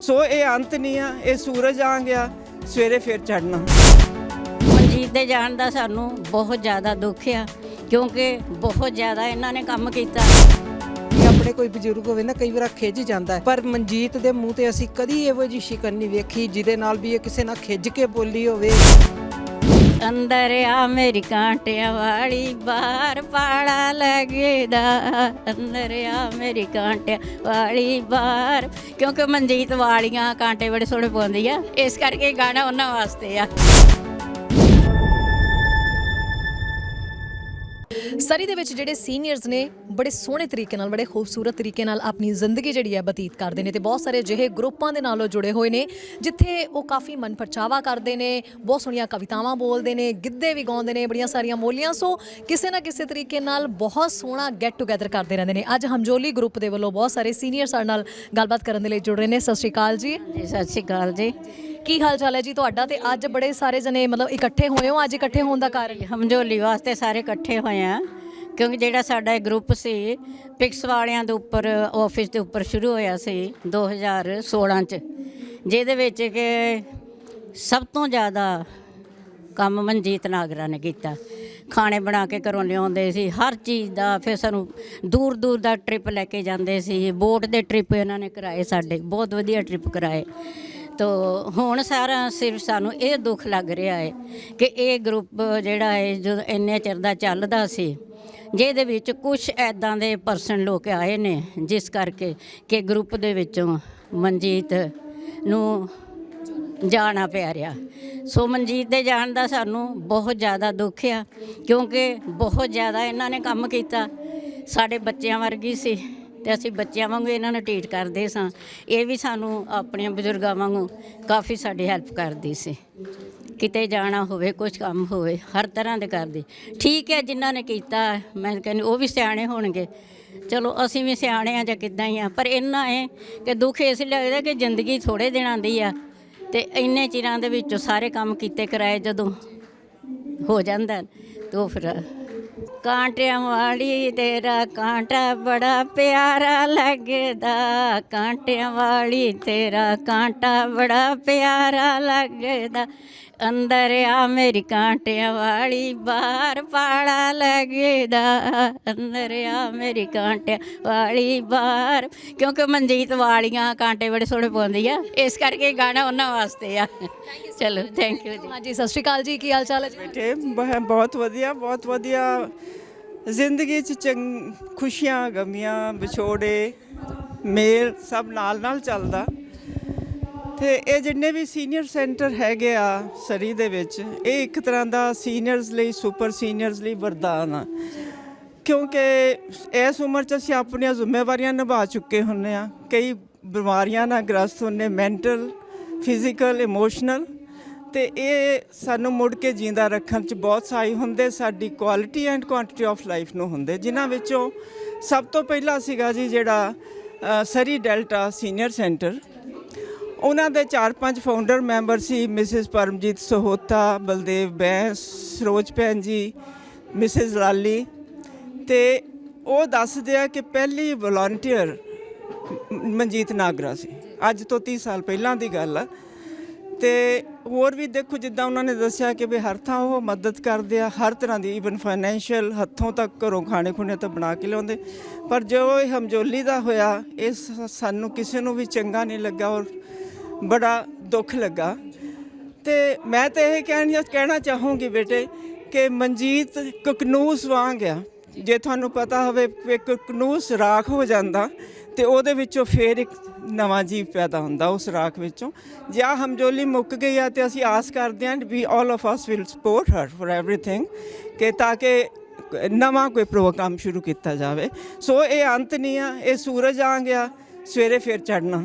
ਸੋ ਇਹ ਅੰਤ ਨਹੀਂ ਆ ਇਹ ਸੂਰਜ ਆ ਗਿਆ ਸਵੇਰੇ ਫਿਰ ਚੜਨਾ ਮਨਜੀਤ ਦੇ ਜਾਣ ਦਾ ਸਾਨੂੰ ਬਹੁਤ ਜ਼ਿਆਦਾ ਦੁੱਖ ਆ ਕਿਉਂਕਿ ਬਹੁਤ ਜ਼ਿਆਦਾ ਇਹਨਾਂ ਨੇ ਕੰਮ ਕੀਤਾ। ਆਪਣੇ ਕੋਈ ਬਜ਼ੁਰਗ ਹੋਵੇ ਨਾ ਕਈ ਵਾਰ ਖਿੱਚ ਜਾਂਦਾ ਹੈ। ਪਰ ਮਨਜੀਤ ਦੇ ਮੂੰਹ ਤੇ ਅਸੀਂ ਕਦੀ ਇਹੋ ਜਿਹੀ ਸ਼ਿਕਨ ਨਹੀਂ ਵੇਖੀ ਜਿਹਦੇ ਨਾਲ ਵੀ ਇਹ ਕਿਸੇ ਨਾਲ ਖਿੱਚ ਕੇ ਬੋਲੀ ਹੋਵੇ। ਅੰਦਰ ਆ ਮੇਰੀ ਕਾਂਟਿਆਂ ਵਾਲੀ ਬਾਹਰ ਪਾਲਾ ਲੱਗਦਾ। ਅੰਦਰ ਆ ਮੇਰੀ ਕਾਂਟਿਆਂ ਵਾਲੀ ਬਾਹਰ। ਕਿਉਂਕਿ ਮਨਜੀਤ ਵਾਲੀਆਂ ਕਾਂਟੇ ਬੜੇ ਸੋਹਣੇ ਪਾਉਂਦੀ ਆ। ਇਸ ਕਰਕੇ ਗਾਣਾ ਉਹਨਾਂ ਵਾਸਤੇ ਆ। ਸਰੀ ਦੇ ਵਿੱਚ ਜਿਹੜੇ ਸੀਨੀਅਰਸ ਨੇ, ਬੜੇ ਸੋਹਣੇ ਤਰੀਕੇ ਨਾਲ, ਬੜੇ ਖੂਬਸੂਰਤ ਤਰੀਕੇ ਨਾਲ ਆਪਣੀ ਜ਼ਿੰਦਗੀ ਜਿਹੜੀ ਹੈ ਬਤੀਤ ਕਰਦੇ ਨੇ ਤੇ ਬਹੁਤ ਸਾਰੇ ਅਜਿਹੇ ਗਰੁੱਪਾਂ ਦੇ ਨਾਲੋਂ ਜੁੜੇ ਹੋਏ ਨੇ, ਜਿੱਥੇ ਉਹ ਕਾਫੀ ਮਨਪਰਚਾਵਾ ਕਰਦੇ ਨੇ, ਬਹੁਤ ਸੋਹਣੀਆਂ ਕਵਿਤਾਵਾਂ ਬੋਲਦੇ ਨੇ, ਗਿੱਧੇ ਵੀ ਗਾਉਂਦੇ ਨੇ, ਬੜੀਆਂ ਸਾਰੀਆਂ ਮੋਲੀਆਂ, ਸੋ ਕਿਸੇ ਨਾ ਕਿਸੇ ਤਰੀਕੇ ਨਾਲ ਬਹੁਤ ਸੋਹਣਾ ਗੈਟ ਟੂਗੇਦਰ ਕਰਦੇ ਰਹਿੰਦੇ ਨੇ। ਅੱਜ ਹਮਜੋਲੀ ਗਰੁੱਪ ਦੇ ਵੱਲੋਂ ਬਹੁਤ ਸਾਰੇ ਸੀਨੀਅਰ ਸਾਡੇ ਨਾਲ ਗੱਲਬਾਤ ਕਰਨ ਦੇ ਲਈ ਜੁੜ ਰਹੇ ਨੇ। ਸਤਿ ਸ਼੍ਰੀ ਅਕਾਲ ਜੀ। ਜੀ, ਸਤਿ ਸ਼੍ਰੀ ਅਕਾਲ ਜੀ। ਕੀ ਹਾਲ ਚਾਲ ਹੈ ਜੀ ਤੁਹਾਡਾ? ਤੇ ਅੱਜ ਬੜੇ ਸਾਰੇ ਜਣੇ ਮਤਲਬ ਇਕੱਠੇ ਹੋਏ ਹੋ, ਅੱਜ ਇਕੱਠੇ ਹੋਣ ਦਾ ਕਾਰਨ? ਹਮਜੋਲੀ ਵਾਸਤੇ ਸਾਰੇ ਇਕੱਠੇ ਹੋਏ ਆ ਕਿਉਂਕਿ ਜਿਹੜਾ ਸਾਡਾ ਇਹ ਗਰੁੱਪ ਸੀ, ਪਿਕਸ ਵਾਲਿਆਂ ਦੇ ਉੱਪਰ, ਆਫਿਸ ਦੇ ਉੱਪਰ ਸ਼ੁਰੂ ਹੋਇਆ ਸੀ 2016 ਚ, ਜਿਹਦੇ ਵਿੱਚ ਕਿ ਸਭ ਤੋਂ ਜ਼ਿਆਦਾ ਕੰਮ ਮਨਜੀਤ ਨਾਗਰਾ ਨੇ ਕੀਤਾ। ਖਾਣੇ ਬਣਾ ਕੇ ਘਰੋਂ ਲਿਆਉਂਦੇ ਸੀ, ਹਰ ਚੀਜ਼ ਦਾ ਫਿਰ ਸਾਨੂੰ ਦੂਰ ਦੂਰ ਦਾ ਟ੍ਰਿਪ ਲੈ ਕੇ ਜਾਂਦੇ ਸੀ ਬੋਟ ਦੇ ਟ੍ਰਿਪ ਇਹਨਾਂ ਨੇ ਕਰਾਏ ਸਾਡੇ, ਬਹੁਤ ਵਧੀਆ ਟ੍ਰਿਪ ਕਰਾਏ। ਤੋ ਹੁਣ ਸਾਰਾ ਸਿਰਫ ਸਾਨੂੰ ਇਹ ਦੁੱਖ ਲੱਗ ਰਿਹਾ ਹੈ ਕਿ ਇਹ ਗਰੁੱਪ ਜਿਹੜਾ ਹੈ ਜਦੋਂ ਇੰਨੇ ਚਿਰ ਦਾ ਚੱਲਦਾ ਸੀ, ਜਿਹਦੇ ਵਿੱਚ ਕੁਝ ਐਦਾਂ ਦੇ ਪਰਸਨ ਲੋਕ ਆਏ ਨੇ, ਜਿਸ ਕਰਕੇ ਕਿ ਗਰੁੱਪ ਦੇ ਵਿੱਚੋਂ ਮਨਜੀਤ ਨੂੰ ਜਾਣਾ ਪਿਆ ਰਿਹਾ। ਸੋ ਮਨਜੀਤ ਦੇ ਜਾਣ ਦਾ ਸਾਨੂੰ ਬਹੁਤ ਜ਼ਿਆਦਾ ਦੁੱਖ ਆ, ਕਿਉਂਕਿ ਬਹੁਤ ਜ਼ਿਆਦਾ ਇਹਨਾਂ ਨੇ ਕੰਮ ਕੀਤਾ। ਸਾਡੇ ਬੱਚਿਆਂ ਵਰਗੀ ਸੀ। ਤੇ ਅਸੀਂ ਬੱਚਿਆਂ ਵਾਂਗੂ ਇਹਨਾਂ ਨੂੰ ਟ੍ਰੀਟ ਕਰਦੇ ਸਾਂ। ਇਹ ਵੀ ਸਾਨੂੰ ਆਪਣੀਆਂ ਬਜ਼ੁਰਗਾਂ ਵਾਂਗੂ ਕਾਫੀ ਸਾਡੀ ਹੈਲਪ ਕਰਦੀ ਸੀ। ਕਿਤੇ ਜਾਣਾ ਹੋਵੇ ਕੁਝ ਕੰਮ ਹੋਵੇ, ਹਰ ਤਰ੍ਹਾਂ ਦੇ ਕਰਦੀ। ਠੀਕ ਹੈ, ਜਿਨ੍ਹਾਂ ਨੇ ਕੀਤਾ, ਮੈਂ ਕਹਿੰਦੀ, ਉਹ ਵੀ ਸਿਆਣੇ ਹੋਣਗੇ। ਚਲੋ, ਅਸੀਂ ਵੀ ਸਿਆਣੇ ਆ ਜਾਂ ਕਿੱਦਾਂ ਹੀ ਆ, ਪਰ ਇੰਨਾ ਹੈ ਕਿ ਦੁੱਖ ਇਸ ਲਈ ਲੱਗਦਾ ਕਿ ਜ਼ਿੰਦਗੀ ਥੋੜੇ ਦਿਨਾਂ ਦੀ ਆ ਤੇ ਇੰਨੇ ਚਿਰਾਂ ਦੇ ਵਿੱਚੋਂ ਸਾਰੇ ਕੰਮ ਕੀਤੇ ਕਰਾਏ ਜਦੋਂ ਹੋ ਜਾਂਦਾ, ਤੋ ਫਿਰ ਕਾਂਟਿਆਂ ਵਾਲੀ ਤੇਰਾ ਕਾਂਟਾ ਬੜਾ ਪਿਆਰਾ ਲੱਗਦਾ। ਕਾਂਟਿਆਂ ਵਾਲੀ ਤੇਰਾ ਕਾਂਟਾ ਬੜਾ ਪਿਆਰਾ ਲੱਗਦਾ। ਅੰਦਰ ਆ ਮੇਰੀ ਕਾਂਟਿਆਂ ਵਾਲੀ ਬਾਹਰ ਪਾੜਾ ਲੱਗਦਾ। ਅੰਦਰ ਆ ਮੇਰੀ ਕਾਂਟਿਆਂ ਵਾਲੀ ਬਾਹਰ। ਕਿਉਂਕਿ ਮਨਜੀਤ ਵਾਲੀਆਂ ਕਾਂਟੇ ਬੜੇ ਸੋਹਣੇ ਪਾਉਂਦੀ ਆ। ਇਸ ਕਰਕੇ ਗਾਣਾ ਉਹਨਾਂ ਵਾਸਤੇ ਆ। ਚਲੋ ਥੈਂਕ ਯੂ ਜੀ। ਹਾਂਜੀ ਸਤਿ ਸ਼੍ਰੀ ਅਕਾਲ ਜੀ। ਕੀ ਹਾਲ ਚਾਲ ਹੈ ਜੀ? ਬੇਟੇ ਬਹੁਤ ਵਧੀਆ ਬਹੁਤ ਵਧੀਆ। ਜ਼ਿੰਦਗੀ 'ਚ ਚੰਗ ਖੁਸ਼ੀਆਂ ਗਮੀਆਂ ਵਿਛੋੜੇ ਮੇਲ ਸਭ ਨਾਲ ਨਾਲ ਚੱਲਦਾ। ਤੇ ਇਹ ਜਿੰਨੇ ਵੀ ਸੀਨੀਅਰ ਸੈਂਟਰ ਹੈਗੇ ਆ ਸਰੀ ਦੇ ਵਿੱਚ, ਇਹ ਇੱਕ ਤਰ੍ਹਾਂ ਦਾ ਸੀਨੀਅਰਸ ਲਈ ਸੁਪਰ ਸੀਨੀਅਰਸ ਲਈ ਵਰਦਾਨ ਆ। ਕਿਉਂਕਿ ਇਸ ਉਮਰ 'ਚ ਅਸੀਂ ਆਪਣੀਆਂ ਜ਼ਿੰਮੇਵਾਰੀਆਂ ਨਿਭਾ ਚੁੱਕੇ ਹੁੰਨੇ ਆ। ਕਈ ਬਿਮਾਰੀਆਂ ਨਾਲ ਗ੍ਰਸਤ ਹੁੰਨੇ ਮੈਂਟਲ ਫਿਜ਼ੀਕਲ ਇਮੋਸ਼ਨਲ ਤੇ ਇਹ ਸਾਨੂੰ ਮੁੜ ਕੇ ਜਿੰਦਾ ਰੱਖਣ 'ਚ ਬਹੁਤ ਸਹਾਈ ਹੁੰਦੇ, ਸਾਡੀ quality and quantity of life ਨੂੰ ਹੁੰਦੇ। ਜਿਨ੍ਹਾਂ ਵਿੱਚੋਂ ਸਭ ਤੋਂ ਪਹਿਲਾ ਸੀਗਾ ਜੀ ਜਿਹੜਾ ਸਰੀ ਡੈਲਟਾ ਸੀਨੀਅਰ ਸੈਂਟਰ ਉਹਨਾਂ ਦੇ ਚਾਰ ਪੰਜ ਫਾਊਂਡਰ ਮੈਂਬਰ ਸੀ ਮਿਸਿਸ ਪਰਮਜੀਤ ਸਹੋਤਾ ਬਲਦੇਵ ਬੈਂਸ ਸਰੋਜ ਭੈਣ ਜੀ ਮਿਸਿਸ ਲਾਲੀ ਤੇ ਉਹ ਦੱਸਦੇ ਆ ਕਿ ਪਹਿਲੀ ਵਲੰਟੀਅਰ ਮਨਜੀਤ ਨਾਗਰਾ ਸੀ। ਅੱਜ ਤੋਂ 30 ਸਾਲ ਪਹਿਲਾਂ ਦੀ ਗੱਲ ਆ। ਤੇ ਹੋਰ ਵੀ ਦੇਖੋ, ਜਿੱਦਾਂ ਉਹਨਾਂ ਨੇ ਦੱਸਿਆ ਕਿ ਵੀ ਹਰ ਥਾਂ ਉਹ ਮਦਦ ਕਰਦੇ ਆ, ਹਰ ਤਰ੍ਹਾਂ ਦੀ ਈਵਨ ਫਾਈਨੈਂਸ਼ੀਅਲ ਹੱਥੋਂ ਤੱਕ ਘਰੋਂ ਖਾਣੇ ਖੁਣੇ ਤਾਂ ਬਣਾ ਕੇ ਲਿਆਉਂਦੇ। ਪਰ ਜੋ ਇਹ ਹਮਜੋਲੀ ਦਾ ਹੋਇਆ, ਇਹ ਸਾਨੂੰ ਕਿਸੇ ਨੂੰ ਵੀ ਚੰਗਾ ਨਹੀਂ ਲੱਗਾ ਔਰ ਬੜਾ ਦੁੱਖ ਲੱਗਾ। ਤੇ ਮੈਂ ਤਾਂ ਇਹ ਕਹਿਣ, ਕਹਿਣਾ ਚਾਹੂੰਗੀ ਬੇਟੇ ਕਿ ਮਨਜੀਤ ਕਕਨੂਸ ਵਾਂਗ ਆ। ਜੇ ਤੁਹਾਨੂੰ ਪਤਾ ਹੋਵੇ ਕਿ ਕਕਨੂਸ ਰਾਖ ਹੋ ਜਾਂਦਾ ਤੇ ਉਹਦੇ ਵਿੱਚੋਂ ਫੇਰ ਇੱਕ ਨਵਾਂ ਜੀਵ ਪੈਦਾ ਹੁੰਦਾ ਉਸ ਰਾਖ ਵਿੱਚੋਂ। ਜੇ ਆ ਹਮਜੋਲੀ ਮੁੱਕ ਗਈ ਆ ਤੇ ਅਸੀਂ ਆਸ ਕਰਦੇ ਹਾਂ ਵੀ all of us will support her for everything ਕਿ ਤਾਂ ਕਿ ਨਵਾਂ ਕੋਈ ਪ੍ਰੋਗਰਾਮ ਸ਼ੁਰੂ ਕੀਤਾ ਜਾਵੇ। ਸੋ ਇਹ ਅੰਤ ਨਹੀਂ ਆ, ਇਹ ਸੂਰਜ ਆ ਗਿਆ, ਸਵੇਰੇ ਫੇਰ ਚੜਨਾ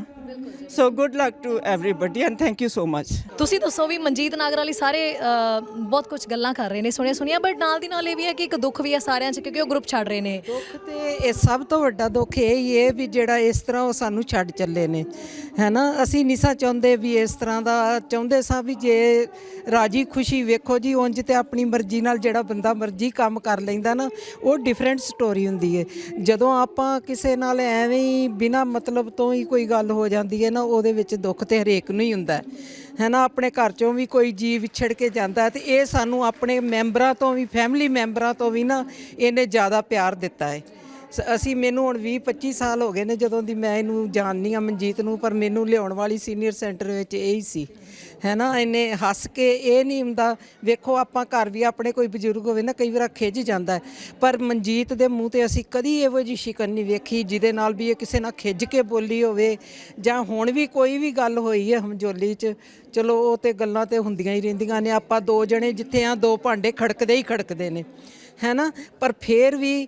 so good luck to everybody and thank you so much ਤੁਸੀਂ ਦੱਸੋ ਵੀ ਮਨਜੀਤ ਨਾਗਰ ਵਾਲੀ ਸਾਰੇ ਅਹ, ਬਹੁਤ ਕੁਝ ਗੱਲਾਂ ਕਰ ਰਹੇ ਨੇ ਸੁਣਿਆ ਸੁਣਿਆ ਬਟ ਨਾਲ ਦੀ ਨਾਲ ਇਹ ਵੀ ਹੈ ਕਿ ਇੱਕ ਦੁੱਖ ਵੀ ਹੈ ਸਾਰਿਆਂ 'ਚ ਕਿਉਂਕਿ ਉਹ ਗਰੁੱਪ ਛੱਡ ਰਹੇ ਨੇ। ਦੁੱਖ ਤੇ ਇਹ ਸਭ ਤੋਂ ਵੱਡਾ ਦੁੱਖ ਇਹ ਹੀ ਹੈ ਵੀ ਜਿਹੜਾ ਇਸ ਤਰ੍ਹਾਂ ਉਹ ਸਾਨੂੰ ਛੱਡ ਚੱਲੇ ਨੇ ਹੈਨਾ? ਅਸੀਂ ਨਹੀਂ ਸਾਂ ਚਾਹੁੰਦੇ ਵੀ ਇਸ ਤਰ੍ਹਾਂ ਦਾ ਚਾਹੁੰਦੇ ਸਾਂ ਵੀ ਜੇ ਰਾਜੀ ਖੁਸ਼ੀ ਵੇਖੋ ਜੀ ਉਂਝ ਤੇ ਆਪਣੀ ਮਰਜ਼ੀ ਨਾਲ ਜਿਹੜਾ ਬੰਦਾ ਮਰਜ਼ੀ ਕੰਮ ਕਰ ਲੈਂਦਾ ਨਾ ਉਹ ਡਿਫਰੈਂਟ ਸਟੋਰੀ ਹੁੰਦੀ ਹੈ। ਜਦੋਂ ਆਪਾਂ ਕਿਸੇ ਨਾਲ ਐਵੇਂ ਹੀ ਬਿਨਾ ਮਤਲਬ ਤੋਂ ਹੀ ਕੋਈ ਗੱਲ ਹੋ ਜਾਂਦੀ ਹੈ ਨਾ, ਉਹਦੇ ਵਿੱਚ ਦੁੱਖ ਤੇ ਹਰੇਕ ਨੂੰ ਹੀ ਹੁੰਦਾ ਹੈ। ਨਾ ਆਪਣੇ ਘਰ ਚੋਂ ਵੀ ਕੋਈ ਜੀਵ ਵਿਛੜ ਕੇ ਜਾਂਦਾ ਹੈ ਤੇ ਇਹ ਸਾਨੂੰ ਆਪਣੇ ਮੈਂਬਰਾਂ ਤੋਂ ਵੀ ਫੈਮਿਲੀ ਮੈਂਬਰਾਂ ਤੋਂ ਵੀ ਨਾ, ਇਹਨੇ ਜ਼ਿਆਦਾ ਪਿਆਰ ਦਿੱਤਾ ਹੈ। ਅਸੀਂ ਮੈਨੂੰ ਹੁਣ 20 25 ਸਾਲ ਹੋ ਗਏ ਨੇ ਜਦੋਂ ਦੀ ਮੈਂ ਇਹਨੂੰ ਜਾਣਨੀ ਆ ਮਨਜੀਤ ਨੂੰ, ਪਰ ਮੈਨੂੰ ਲਿਆਉਣ ਵਾਲੀ ਸੀਨੀਅਰ ਸੈਂਟਰ ਵਿੱਚ ਇਹ ਹੀ ਸੀ। ਹੈ ਨਾ ਇਹਨੇ ਹੱਸ ਕੇ ਇਹ ਨਹੀਂ ਹੁੰਦਾ, ਵੇਖੋ ਆਪਾਂ ਘਰ ਵੀ ਆਪਣੇ ਕੋਈ ਬਜ਼ੁਰਗ ਹੋਵੇ ਨਾ, ਕਈ ਵਾਰ ਖਿੱਚ ਜਾਂਦਾ ਪਰ ਮਨਜੀਤ ਦੇ ਮੂੰਹ ਤੇ ਅਸੀਂ ਕਦੀ ਇਹੋ ਜਿਹੀ ਸ਼ਿਕਨ ਨਹੀਂ ਵੇਖੀ, ਜਿਹਦੇ ਨਾਲ ਵੀ ਇਹ ਕਿਸੇ ਨਾਲ ਖਿੱਚ ਕੇ ਬੋਲੀ ਹੋਵੇ, ਜਾਂ ਹੁਣ ਵੀ ਕੋਈ ਵੀ ਗੱਲ ਹੋਈ ਹੈ ਹਮਜੋਲੀ 'ਚ, ਚਲੋ ਉਹ ਤੇ ਗੱਲਾਂ ਤੇ ਹੁੰਦੀਆਂ ਹੀ ਰਹਿੰਦੀਆਂ ਨੇ, ਆਪਾਂ ਦੋ ਜਣੇ ਜਿੱਥੇ ਆ, ਦੋ ਭਾਂਡੇ ਖੜਕਦੇ ਹੀ ਖੜਕਦੇ ਨੇ ਹੈ ਨਾ ਪਰ ਫੇਰ ਵੀ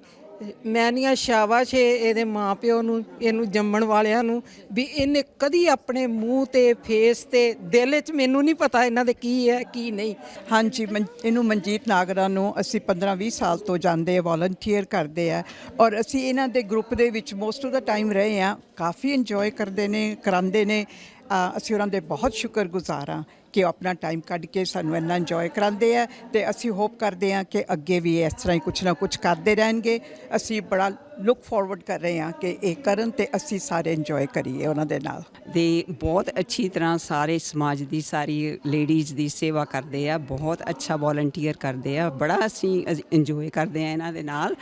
ਮੈਂ ਨੀਆਂ ਸ਼ਾਬਾਸ਼ ਏ ਇਹਦੇ ਮਾਪਿਓ ਨੂੰ ਇਹਨੂੰ ਜੰਮਣ ਵਾਲਿਆਂ ਨੂੰ ਵੀ ਇਹਨੇ ਕਦੀ ਆਪਣੇ ਮੂੰਹ ਤੇ ਫੇਸ ਤੇ ਦਿਲ 'ਚ ਮੈਨੂੰ ਨਹੀਂ ਪਤਾ ਇਹਨਾਂ ਦੇ ਕੀ ਹੈ ਕੀ ਨਹੀਂ। ਹਾਂਜੀ ਮਨ- ਇਹਨੂੰ ਮਨਜੀਤ ਨਾਗਰਾ ਨੂੰ ਅਸੀਂ 15-20 ਸਾਲ ਤੋਂ ਜਾਂਦੇ ਆ ਵਾਲੰਟੀਅਰ ਕਰਦੇ ਆ ਔਰ ਅਸੀਂ ਇਹਨਾਂ ਦੇ ਗਰੁੱਪ ਦੇ ਵਿੱਚ ਮੋਸਟ ਆਫ ਦਾ ਟਾਈਮ ਰਹੇ ਆ ਕਾਫੀ ਇੰਜੋਏ ਕਰਦੇ ਨੇ ਕਰਾਉਂਦੇ ਨੇ। ਅ, ਅਸੀਂ ਉਹਨਾਂ ਦੇ ਬਹੁਤ ਸ਼ੁਕਰਗੁਜ਼ਾਰ ਹਾਂ ਕਿ ਉਹ ਆਪਣਾ ਟਾਈਮ ਕੱਢ ਕੇ ਸਾਨੂੰ ਇੰਨਾ ਇੰਜੋਏ ਕਰਾਉਂਦੇ ਆ ਤੇ ਅਸੀਂ ਹੋਪ ਕਰਦੇ ਆ ਕਿ ਅੱਗੇ ਵੀ ਇਸ ਤਰ੍ਹਾਂ ਹੀ ਕੁਛ ਨਾ ਕੁਛ ਕਰਦੇ ਰਹਿਣਗੇ। ਅਸੀਂ ਬੜਾ ਲੁੱਕ ਫਾਰਵਰਡ ਕਰ ਰਹੇ ਹਾਂ ਕਿ ਇਹ ਕਰਨ ਤੇ ਅਸੀਂ ਸਾਰੇ ਇੰਜੋਏ ਕਰੀਏ ਉਹਨਾਂ ਦੇ ਨਾਲ। ਦੇ ਬਹੁਤ ਅੱਛੀ ਤਰ੍ਹਾਂ ਸਾਰੇ ਸਮਾਜ ਦੀ, ਸਾਰੀ ਲੇਡੀਜ਼ ਦੀ ਸੇਵਾ ਕਰਦੇ ਆ, ਬਹੁਤ ਅੱਛਾ ਵੋਲੰਟੀਅਰ ਕਰਦੇ ਆ, ਬੜਾ ਅਸੀਂ ਇੰਜੋਏ ਕਰਦੇ ਆ ਇਹਨਾਂ ਦੇ ਨਾਲ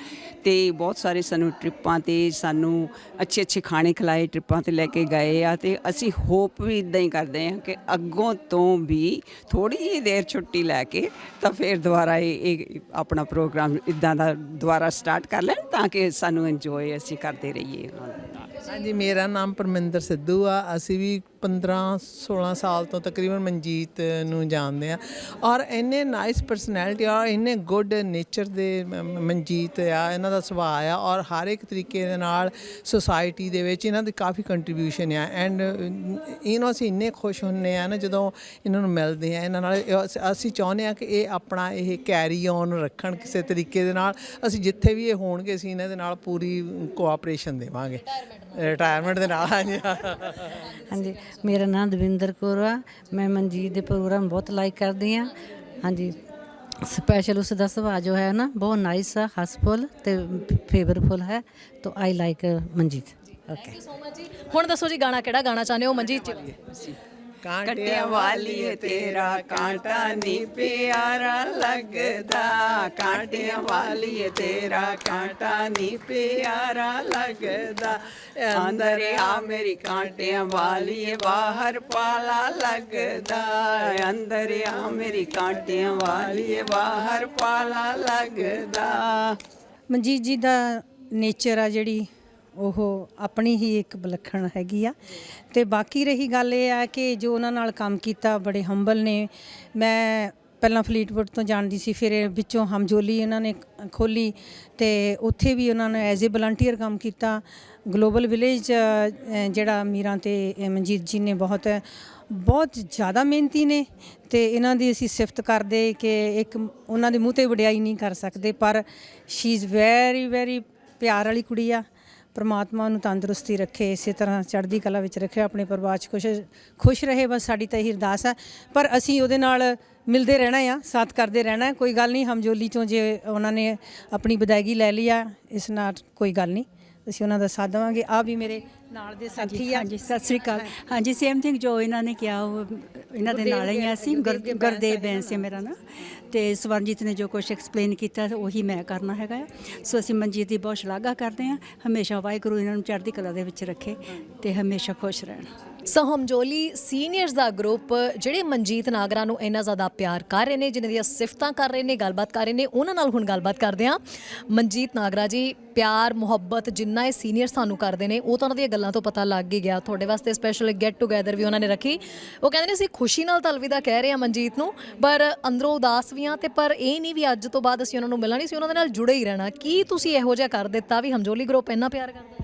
ਤੇ ਬਹੁਤ ਸਾਰੇ ਸਾਨੂੰ ਟ੍ਰਿਪਾਂ ਤੇ ਸਾਨੂੰ ਅੱਛੇ ਅੱਛੇ ਖਾਣੇ ਖਿਲਾਏ ਟ੍ਰਿਪਾਂ ਤੇ ਲੈ ਕੇ ਗਏ ਆ ਤੇ ਅਸੀਂ ਹੋਪ ਵੀ ਇਦਾਂ ਹੀ ਕਰਦੇ ਆ ਕਿ ਅੱਗੋਂ ਤੋਂ ਵੀ ਥੋੜੀ ਜਿਹੀ ਦੇਰ ਛੁੱਟੀ ਲੈ ਕੇ ਤਾਂ ਫਿਰ ਦੁਬਾਰਾ ਇਹ ਇਹ ਆਪਣਾ ਪ੍ਰੋਗਰਾਮ ਇਦਾਂ ਦਾ ਦੁਬਾਰਾ ਸਟਾਰਟ ਕਰ ਲੈਣ ਤਾਂ ਕਿ ਸਾਨੂੰ ਇੰਜੋਏ ਅਸੀਂ ਕਰਦੇ ਰਹੀਏ। ਹਾਂਜੀ ਮੇਰਾ ਨਾਮ ਪਰਮਿੰਦਰ ਸਿੱਧੂ ਆ। ਅਸੀਂ ਵੀ 15 16 ਸਾਲ ਤੋਂ ਤਕਰੀਬਨ ਮਨਜੀਤ ਨੂੰ ਜਾਣਦੇ ਆ। ਔਰ ਇੰਨੇ ਨਾਈਸ ਪਰਸਨੈਲਿਟੀ ਆ ਇੰਨੇ ਗੁੱਡ ਨੇਚਰ ਦੇ ਮਨਜੀਤ ਆ ਇਹਨਾਂ ਦਾ ਸੁਭਾਅ ਆ ਔਰ ਹਰ ਇੱਕ ਤਰੀਕੇ ਦੇ ਨਾਲ ਸੋਸਾਇਟੀ ਦੇ ਵਿੱਚ ਇਹਨਾਂ ਦੀ ਕਾਫੀ ਕੰਟਰੀਬਿਊਸ਼ਨ ਆ। ਐਂਡ ਇਹਨੂੰ ਅਸੀਂ ਇੰਨੇ ਖੁਸ਼ ਹੁੰਨੇ ਆ ਨਾ ਜਦੋਂ ਇਹਨਾਂ ਨੂੰ ਮਿਲਦੇ ਆ ਇਹਨਾਂ ਨਾਲ ਅਸ- ਅਸੀਂ ਚਾਹੁੰਦੇ ਆ ਕਿ ਇਹ ਆਪਣਾ ਇਹ ਕੈਰੀ ਔਨ ਰੱਖਣ ਕਿਸੇ ਤਰੀਕੇ ਦੇ ਨਾਲ। ਅਸੀਂ ਜਿੱਥੇ ਵੀ ਇਹ ਹੋਣਗੇ ਅਸੀਂ ਇਹਨਾਂ ਦੇ ਨਾਲ ਪੂਰੀ ਕੋਆਪਰੇਸ਼ਨ ਦੇਵਾਂਗੇ। ਰਿਟਾਇਰਮੈਂਟ ਦੇ ਨਾਲ ਹਾਂਜੀ। ਹਾਂਜੀ। ਮੇਰਾ ਨਾਮ ਦਵਿੰਦਰ ਕੌਰ ਆ। ਮੈਂ ਮਨਜੀਤ ਦੇ ਪ੍ਰੋਗਰਾਮ ਬਹੁਤ ਲਾਈਕ ਕਰਦੀ ਆ। ਹਾਂਜੀ। ਸਪੈਸ਼ਲ ਉਸ ਦਾ ਸੁਭਾਅ ਜੋ ਹੈ ਨਾ ਬਹੁਤ ਨਾਈਸ ਆ ਹਸਫੁਲ ਤੇ ਫੇਵਰਫੁਲ ਹੈ। ਤੋ I like Manjit. Okay so much ji. ਹੁਣ ਦੱਸੋ ਜੀ ਗਾਣਾ ਕਿਹੜਾ ਗਾਣਾ ਚਾਹੁੰਦੇ ਹੋ ਮਨਜੀਤ ਜੀ? ਕਟਿਆ ਵਾਲੀ ਤੇਰਾ ਕਾਂਟਾ ਨੀ ਪਿਆਰਾ ਲੱਗਦਾ। ਕਾਂਟਿਆਂ ਵਾਲੀ ਤੇਰਾ ਕਾਂਟਾ ਨੀ ਪਿਆਰਾ ਲੱਗਦਾ। ਅੰਦਰ ਆ ਮੇਰੀ ਕਾਂਟਿਆਂ ਵਾਲੀ ਬਾਹਰ ਪਾਲਾ ਲੱਗਦਾ। ਅੰਦਰ ਆ ਮੇਰੀ ਕਾਂਟਿਆਂ ਵਾਲੀ ਬਾਹਰ ਪਾਲਾ ਲੱਗਦਾ। ਮਨਜੀਤ ਜੀ ਦਾ ਨੇਚਰ ਆ ਜਿਹੜੀ। ਉਹ ਆਪਣੀ ਹੀ ਇੱਕ ਵਿਲੱਖਣ ਹੈਗੀ ਆ। ਤੇ ਬਾਕੀ ਰਹੀ ਗੱਲ ਇਹ ਆ ਕਿ ਜੋ ਉਹਨਾਂ ਨਾਲ ਕੰਮ ਕੀਤਾ, ਬੜੇ ਹੰਬਲ ਨੇ। ਮੈਂ ਪਹਿਲਾਂ ਫਲੀਟਵੁੱਡ ਤੋਂ ਜਾਣਦੀ ਸੀ, ਫਿਰ ਵਿੱਚੋਂ ਹਮਜੋਲੀ ਇਹਨਾਂ ਨੇ ਖੋਲੀ ਤੇ ਉੱਥੇ ਵੀ ਉਹਨਾਂ ਨੇ ਐਜ਼ ਅ ਵਲੰਟੀਅਰ ਕੰਮ ਕੀਤਾ। ਗਲੋਬਲ ਵਿਲੇਜ ਜਿਹੜਾ ਮੀਰਾਂ ਤੇ ਮਨਜੀਤ ਜੀ ਨੇ ਬਹੁਤ ਬਹੁਤ ਜ਼ਿਆਦਾ ਮਿਹਨਤੀ ਨੇ ਤੇ ਇਹਨਾਂ ਦੀ ਅਸੀਂ ਸਿਫਤ ਕਰਦੇ ਕਿ ਇੱਕ ਉਹਨਾਂ ਦੇ ਮੂੰਹ ਤੇ ਵਡਿਆਈ ਨਹੀਂ ਕਰ ਸਕਦੇ, ਪਰ ਸ਼ੀ ਇਜ਼ ਵੈਰੀ ਵੈਰੀ ਪਿਆਰ ਵਾਲੀ ਕੁੜੀ ਆ। ਪ੍ਰਮਾਤਮਾ ਨੂੰ ਤੰਦਰੁਸਤੀ ਰੱਖੇ, ਇਸੇ ਤਰ੍ਹਾਂ ਚੜ੍ਹਦੀ ਕਲਾ ਵਿੱਚ ਰੱਖੇ, ਆਪਣੇ ਪਰਿਵਾਰ 'ਚ ਖੁਸ਼ ਖੁਸ਼ ਰਹੇ, ਬਸ ਸਾਡੀ ਤਾਂ ਇਹੀ ਅਰਦਾਸ ਹੈ। ਪਰ ਅਸੀਂ ਉਹਦੇ ਨਾਲ ਮਿਲਦੇ ਰਹਿਣਾ ਆ, ਸਾਥ ਕਰਦੇ ਰਹਿਣਾ ਕੋਈ ਗੱਲ ਨਹੀਂ ਹਮਜੋਲੀ ਚੋਂ ਜੇ ਉਹਨਾਂ ਨੇ ਆਪਣੀ ਵਿਦਾਇਗੀ ਲੈ ਲਈ ਆ, ਇਸ ਨਾਲ ਕੋਈ ਗੱਲ ਨਹੀਂ, ਅਸੀਂ ਉਹਨਾਂ ਦਾ ਸਾਥ ਦੇਵਾਂਗੇ। ਆ ਵੀ ਮੇਰੇ ਨਾਲ ਦੇ ਸਾਥੀ ਆ। ਹਾਂਜੀ ਸਤਿ ਸ੍ਰੀ ਅਕਾਲ। ਹਾਂਜੀ। ਸੇਮ ਥਿੰਗ ਜੋ ਇਹਨਾਂ ਨੇ ਕਿਹਾ ਉਹ ਇਹਨਾਂ ਦੇ ਨਾਲ ਹੀ ਆ ਅਸੀਂ ਗੁਰ- ਗੁਰਦੇਵ ਬੈਂਸ ਹੈ ਮੇਰਾ ਨਾਂ। ਤੇ ਸਵਰਨਜੀਤ ਨੇ ਜੋ ਕੁਝ ਐਕਸਪਲੇਨ ਕੀਤਾ ਉਹੀ ਮੈਂ ਕਰਨਾ ਹੈਗਾ ਆ। ਸੋ ਅਸੀਂ ਮਨਜੀਤ ਦੀ ਬਹੁਤ ਸ਼ਲਾਘਾ ਕਰਦੇ ਹਾਂ। ਹਮੇਸ਼ਾ ਵਾਹਿਗੁਰੂ ਇਹਨਾਂ ਨੂੰ ਚੜ੍ਹਦੀ ਕਲਾ ਦੇ ਵਿੱਚ ਰੱਖੇ ਤੇ ਹਮੇਸ਼ਾ ਖੁਸ਼ ਰਹਿਣ। ਸਹਮਜੋਲੀ ਸੀਨੀਅਰਸ ਦਾ ਗਰੁੱਪ, ਜਿਹੜੇ ਮਨਜੀਤ ਨਾਗਰਾ ਨੂੰ ਇੰਨਾ ਜ਼ਿਆਦਾ ਪਿਆਰ ਕਰ ਰਹੇ ਨੇ, ਜਿਨ੍ਹਾਂ ਦੀਆਂ ਸਿਫਤਾਂ ਕਰ ਰਹੇ ਨੇ, ਗੱਲਬਾਤ ਕਰ ਰਹੇ ਨੇ, ਉਹਨਾਂ ਨਾਲ ਹੁਣ ਗੱਲਬਾਤ ਕਰਦੇ ਹਾਂ। ਮਨਜੀਤ ਨਾਗਰਾ ਜੀ, ਪਿਆਰ, ਮੁਹੱਬਤ ਜਿੰਨਾ ਇਹ ਸੀਨੀਅਰ ਸਾਨੂੰ ਕਰਦੇ ਨੇ, ਉਹ ਤਾਂ ਉਹਨਾਂ ਦੀਆਂ ਗੱਲਾਂ ਤੋਂ ਪਤਾ ਲੱਗ ਹੀ ਗਿਆ। ਤੁਹਾਡੇ ਵਾਸਤੇ ਸਪੈਸ਼ਲ ਗੈਟ ਟੂਗੇਦਰ ਵੀ ਉਹਨਾਂ ਨੇ ਰੱਖੀ। ਉਹ ਕਹਿੰਦੇ ਨੇ ਅਸੀਂ ਖੁਸ਼ੀ ਨਾਲ ਤਾਂ ਅਲਵਿਦਾ ਕਹਿ ਰਹੇ ਹਾਂ ਮਨਜੀਤ ਨੂੰ, ਪਰ ਅੰਦਰੋਂ ਉਦਾਸ ਵੀ ਹਾਂ ਤੇ ਪਰ ਇਹ ਨਹੀਂ ਵੀ ਅੱਜ ਤੋਂ ਬਾਅਦ ਅਸੀਂ ਉਹਨਾਂ ਨੂੰ ਮਿਲਣਾ ਨਹੀਂ ਸੀ ਉਹਨਾਂ ਦੇ ਨਾਲ ਜੁੜੇ ਹੀ ਰਹਿਣਾ। ਕੀ ਤੁਸੀਂ ਇਹੋ ਜਿਹਾ ਕਰ ਦਿੱਤਾ ਵੀ ਹਮਜੋਲੀ ਗਰੁੱਪ ਇੰਨਾ ਪਿਆਰ ਕਰਦਾ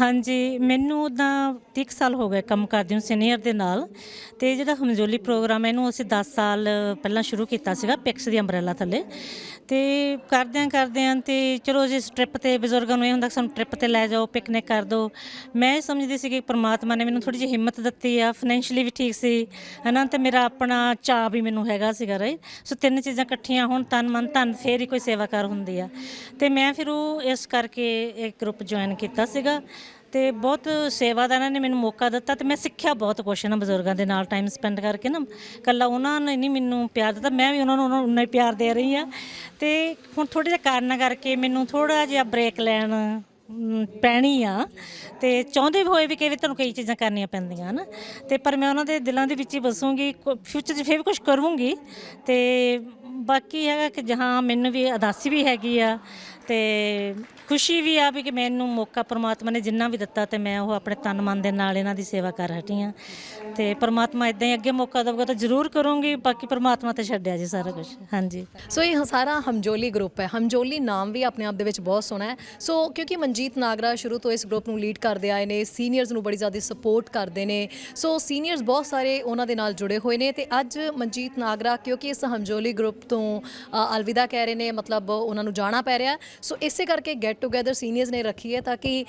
ਹਾਂਜੀ, ਮੈਨੂੰ ਉਦਾਂ 30 ਸਾਲ ਹੋ ਗਏ ਕੰਮ ਕਰਦੀ ਨੂੰ ਸੀਨੀਅਰ ਦੇ ਨਾਲ ਤੇ ਜਿਹੜਾ ਹਮਜੋਲੀ ਪ੍ਰੋਗਰਾਮ ਹੈ, ਇਹਨੂੰ ਅਸੀਂ 10 ਸਾਲ ਪਹਿਲਾਂ ਸ਼ੁਰੂ ਕੀਤਾ ਸੀਗਾ ਪਿਕਸ ਦੀ ਅੰਬਰੇਲਾ ਥੱਲੇ। ਤੇ ਕਰਦਿਆਂ ਕਰਦਿਆਂ ਤੇ ਚਲੋ ਜਿਸ ਟ੍ਰਿਪ ਤੇ ਬਜ਼ੁਰਗਾਂ ਨੂੰ ਇਹ ਹੁੰਦਾ ਕਿ ਸਾਨੂੰ ਟ੍ਰਿਪ ਤੇ ਲੈ ਜਾਓ ਪਿਕਨਿਕ ਕਰ ਦਿਓ ਮੈਂ ਇਹ ਸਮਝਦੀ ਸੀ ਕਿ ਪ੍ਰਮਾਤਮਾ ਨੇ ਮੈਨੂੰ ਥੋੜੀ ਜਿਹੀ ਹਿੰਮਤ ਦਿੱਤੀ ਆ ਫਾਈਨੈਂਸ਼ੀਅਲੀ ਵੀ ਠੀਕ ਸੀ, ਹਨਾ, ਤੇ ਮੇਰਾ ਆਪਣਾ ਚਾਅ ਵੀ ਮੈਨੂੰ ਹੈਗਾ ਸੀਗਾ ਰਾਈਟ ਸੋ ਤਿੰਨ ਚੀਜ਼ਾਂ ਇਕੱਠੀਆਂ ਹੋਣ, ਤਨ ਮਨ ਧਨ, ਫੇਰ ਹੀ ਕੋਈ ਸੇਵਾ ਕਰ ਹੁੰਦੀ ਆ। ਤੇ ਮੈਂ ਫਿਰ ਉਹ ਇਸ ਕਰਕੇ ਇੱਕ ਗਰੁੱਪ ਜੁਆਇਨ ਕੀਤਾ ਸੀਗਾ। ਤੇ ਬਹੁਤ ਸੇਵਾ ਦਾ ਇਹਨਾਂ ਨੇ ਮੈਨੂੰ ਮੌਕਾ ਦਿੱਤਾ ਤੇ ਮੈਂ ਸਿੱਖਿਆ ਬਹੁਤ ਕੁਛ ਨਾ ਬਜ਼ੁਰਗਾਂ ਦੇ ਨਾਲ ਟਾਈਮ ਸਪੈਂਡ ਕਰਕੇ ਨਾ। ਕੱਲਾ ਉਹਨਾਂ ਨੇ ਨਹੀਂ ਮੈਨੂੰ ਪਿਆਰ ਦਿੱਤਾ ਮੈਂ ਵੀ ਉਹਨਾਂ ਨੂੰ ਉਹਨਾਂ ਨੂੰ ਉਨਾ ਹੀ ਪਿਆਰ ਦੇ ਰਹੀ ਆ ਤੇ ਹੁਣ ਥੋੜੇ ਜਿਹਾ ਕਾਰਨਾਂ ਕਰਕੇ ਮੈਨੂੰ ਥੋੜਾ ਜਿਹਾ ਬ੍ਰੇਕ ਲੈਣ ਮ, ਪੈਣੀ ਆ। ਤੇ ਚਾਹੁੰਦੇ ਵੀ ਹੋਏ ਵੀ ਕਿ ਵੀ ਤੁਹਾਨੂੰ ਕਈ ਚੀਜ਼ਾਂ ਕਰਨੀਆਂ ਪੈਂਦੀਆਂ ਹਨ। ਤੇ ਪਰ ਮੈਂ ਉਹਨਾਂ ਦੇ ਦਿਲਾਂ ਦੇ ਵਿੱਚ ਹੀ ਵਸੂੰਗੀ ਫਿਊਚਰ 'ਚ ਫਿਰ ਵੀ ਕੁਝ ਕਰੂੰਗੀ। ਤੇ ਬਾਕੀ ਹੈਗਾ ਕਿ ਜਹਾਂ ਮੈਨੂੰ ਵੀ ਅਦਾਸੀ ਵੀ ਹੈਗੀ ਆ ਤੇ ਖੁਸ਼ੀ ਵੀ ਆ ਵੀ ਕਿ ਮੈਨੂੰ ਮੌਕਾ ਪ੍ਰਮਾਤਮਾ ਨੇ ਜਿੰਨਾ ਵੀ ਦਿੱਤਾ ਤੇ ਮੈਂ ਉਹ ਆਪਣੇ ਤਨ ਮਨ ਦੇ ਨਾਲ ਇਹਨਾਂ ਦੀ ਸੇਵਾ ਕਰ ਹਟੀ ਆ ਤੇ ਪ੍ਰਮਾਤਮਾ ਇਦਾਂ ਹੀ ਅੱਗੇ ਮੌਕਾ ਦੇਊਗਾ ਤਾਂ ਜ਼ਰੂਰ ਕਰੂੰਗੀ ਬਾਕੀ ਪ੍ਰਮਾਤਮਾ ਤੇ ਛੱਡਿਆ ਜੀ ਸਾਰਾ ਕੁਝ ਹਾਂਜੀ। ਸੋ ਇਹ ਸਾਰਾ ਹਮਜੋਲੀ ਗਰੁੱਪ ਹੈ। ਹਮਜੋਲੀ ਨਾਮ ਵੀ ਆਪਣੇ ਆਪ ਦੇ ਵਿੱਚ ਬਹੁਤ ਸੋਹਣਾ ਹੈ। ਸੋ ਕਿਉਂਕਿ ਮਨਜੀਤ ਨਾਗਰਾ ਸ਼ੁਰੂ ਤੋਂ ਇਸ ਗਰੁੱਪ ਨੂੰ ਲੀਡ ਕਰਦੇ ਆਏ ਨੇ ਸੀਨੀਅਰਸ ਨੂੰ ਬੜੀ ਜ਼ਿਆਦਾ ਸਪੋਰਟ ਕਰਦੇ ਨੇ। ਸੋ ਸੀਨੀਅਰਸ ਬਹੁਤ ਸਾਰੇ ਉਹਨਾਂ ਦੇ ਨਾਲ ਜੁੜੇ ਹੋਏ ਨੇ ਤੇ ਅੱਜ ਮਨਜੀਤ ਨਾਗਰਾ ਕਿਉਂਕਿ ਇਸ ਹਮਜੋਲੀ ਗਰੁੱਪ ਤੋਂ ਅ, ਅਲਵਿਦਾ ਕਹਿ ਰਹੇ ਨੇ ਮਤਲਬ ਉਹਨਾਂ ਨੂੰ ਜਾਣਾ ਪੈ ਰਿਹਾ ਸੋ ਇਸੇ ਕਰਕੇ ਗੈਟ ਟੂਗੇਦਰ ਸੀਨੀਅਰਸ ਨੇ ਰੱਖੀ ਹੈ ਤਾਂ ਕਿ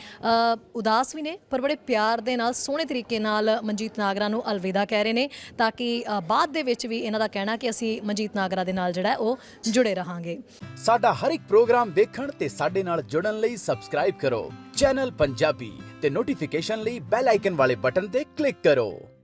ਉਦਾਸ ਵੀ ਨੇ, ਪਰ ਬੜੇ ਪਿਆਰ ਦੇ ਨਾਲ, ਸੋਹਣੇ ਤਰੀਕੇ ਨਾਲ ਮਨਜੀਤ ਨਾਗਰਾ ਨੂੰ ਅਲਵਿਦਾ ਕਹਿ ਰਹੇ ਨੇ ਤਾਂ ਕਿ ਬਾਅਦ ਦੇ ਵਿੱਚ ਵੀ ਇਹਨਾਂ ਦਾ ਕਹਿਣਾ ਕਿ ਅਸੀਂ ਮਨਜੀਤ ਨਾਗਰਾ ਦੇ ਨਾਲ ਜਿਹੜਾ ਉਹ ਜੁੜੇ ਰਹਾਂਗੇ। ਸਾਡਾ ਹਰ ਇੱਕ ਪ੍ਰੋਗਰਾਮ ਵੇਖਣ ਤੇ ਸਾਡੇ ਨਾਲ ਜੁੜਨ ਲਈ ਸਬਸਕ੍ਰਾਈਬ ਕਰੋ। ਚੈਨਲ ਪੰਜਾਬੀ ਤੇ ਨੋਟੀਫਿਕੇਸ਼ਨ ਲਈ ਬੈਲ ਆਈਕਨ ਵਾਲੇ ਬਟਨ ਤੇ ਕਲਿੱਕ ਕਰੋ।